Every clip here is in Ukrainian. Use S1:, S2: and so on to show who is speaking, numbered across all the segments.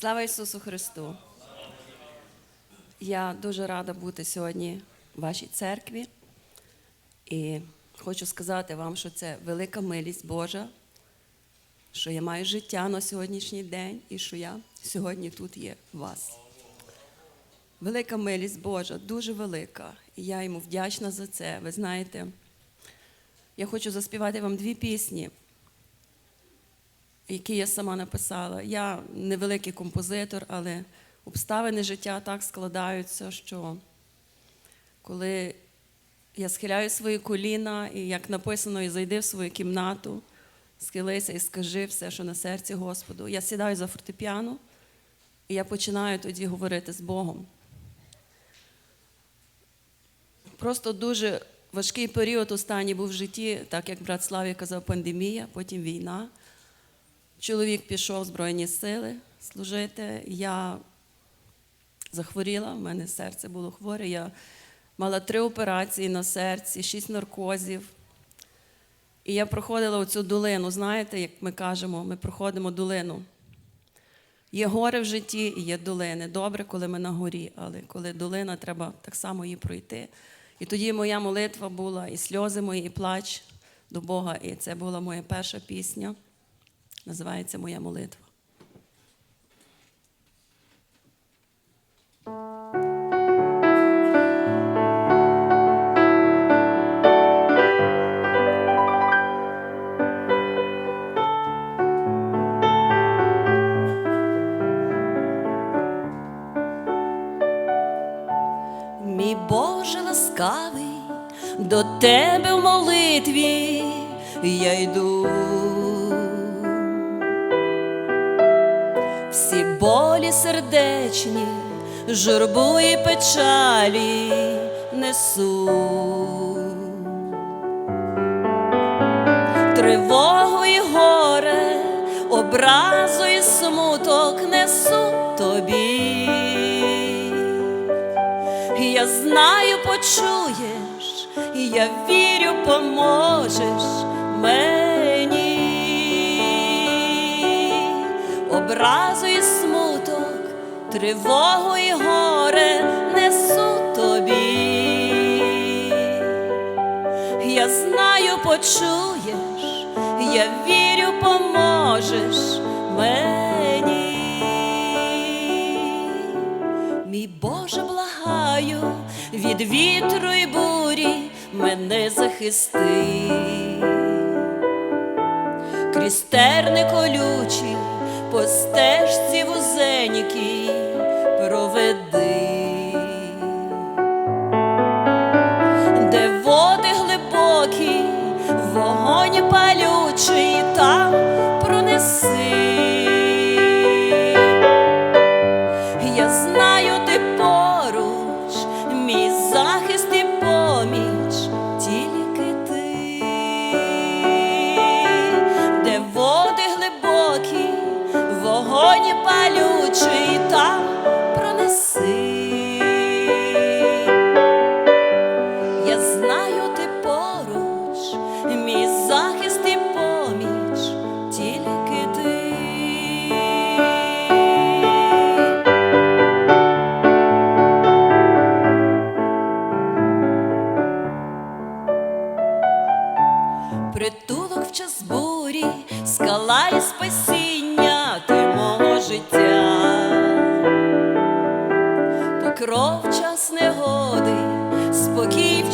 S1: Слава Ісусу Христу! Я дуже рада бути сьогодні в вашій церкві. І хочу сказати вам, що це велика милість Божа, що я маю життя на сьогоднішній день і що я сьогодні тут є у вас. Велика милість Божа, дуже велика. І я йому вдячна за це. Ви знаєте, я хочу заспівати вам дві пісні які я сама написала. Я невеликий композитор, але обставини життя так складаються, що коли я схиляю свої коліна, і як написано, і зайди в свою кімнату, схилися і скажи все, що на серці Господу. Я сідаю за фортепіано, і я починаю тоді говорити з Богом. Просто дуже важкий період останній був в житті, так як брат Славі казав, пандемія, потім війна. Чоловік пішов в Збройні сили служити. Я захворіла, в мене серце було хворе. Я мала три операції на серці, шість наркозів. І я проходила оцю долину. Знаєте, як ми кажемо, ми проходимо долину. Є гори в житті і є долини. Добре, коли ми на горі, але коли долина, треба так само її пройти. І тоді моя молитва була, і сльози мої, і плач до Бога. І це була моя перша пісня. Називається Моя молитва. Мій Боже ласкавий, до тебе в молитві я йду. Всі болі сердечні, журбу і печалі несу. Тривогу і горе, образу і смуток несу тобі. Я знаю, почуєш, я вірю, поможеш Образу і смуток, тривогу і горе несу тобі. Я знаю, почуєш, я вірю, поможеш мені. Мій Боже, благаю, від вітру і бурі мене захисти. Крізь терни колючі, по стежці вузенькій проведи, де води глибокі, вогонь палючий там пронеси. Я знаю, ти поруч, мій захист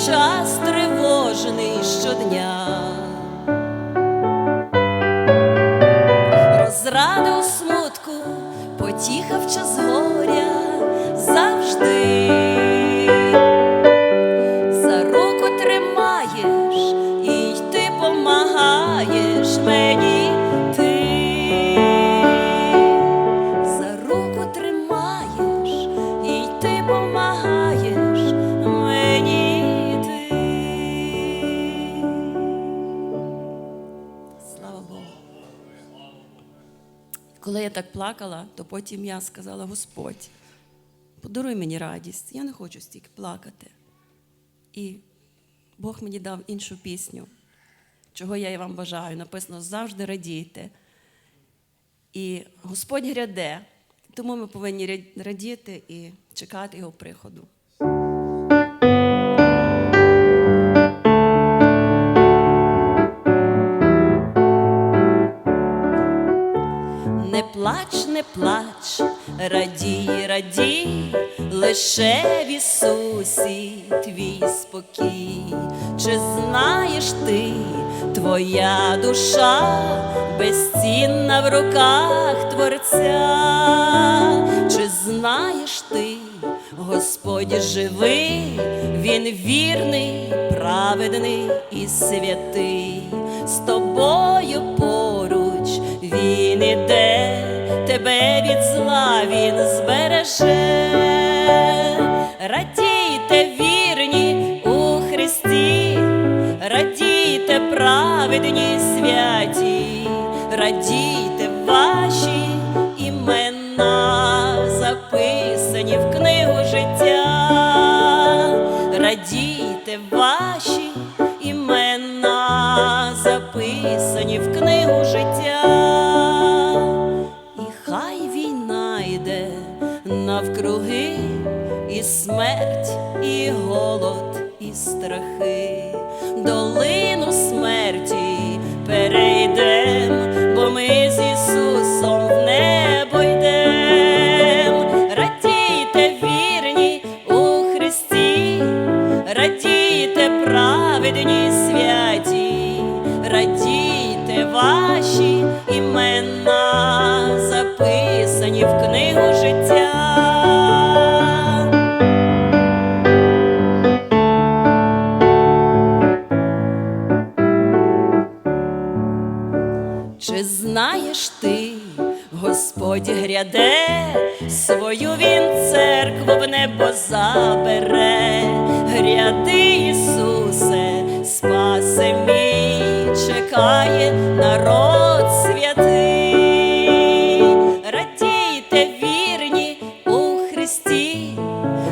S1: час тривожний щодня, розрада у смутку, потіха в час горя. Завжди Коли я так плакала, то потім я сказала: Господь, подаруй мені радість, я не хочу стільки плакати. І Бог мені дав іншу пісню, чого я і вам бажаю. Написано завжди радійте. І Господь гряде, Тому ми повинні радіти і чекати його приходу. Плач, не плач, радій, радій, лише в Ісусі твій спокій. Чи знаєш ти, твоя душа безцінна в руках Творця? Чи знаєш ти, Господь живий, Він вірний, праведний і святий, з тобою поруч він іде, тебе від зла він збереже. Радійте вірні у Христі, радійте праведні святі, радійте ваші імена, записані в книгу життя, радійте ваші імена, записані в книгу життя, навкруги, і смерть, і голод, і страхи, долину смерті перейдем, бо ми з Ісусом в небо йдем. Радійте вірні у Христі, радійте праведні святі, радійте Чи знаєш ти, Господь гряде, свою він церкву в небо забере, гряди, Ісусе, спаси мій, чекає народ святий, радійте вірні у Христі,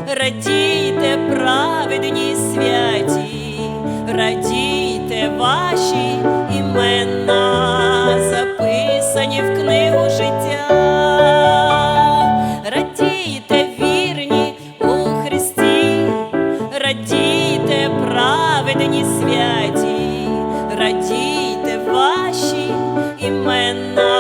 S1: радійте праведні святі, радійте ваші імена, радійте вірні у Христі, радійте праведні святі, радійте ваші імена,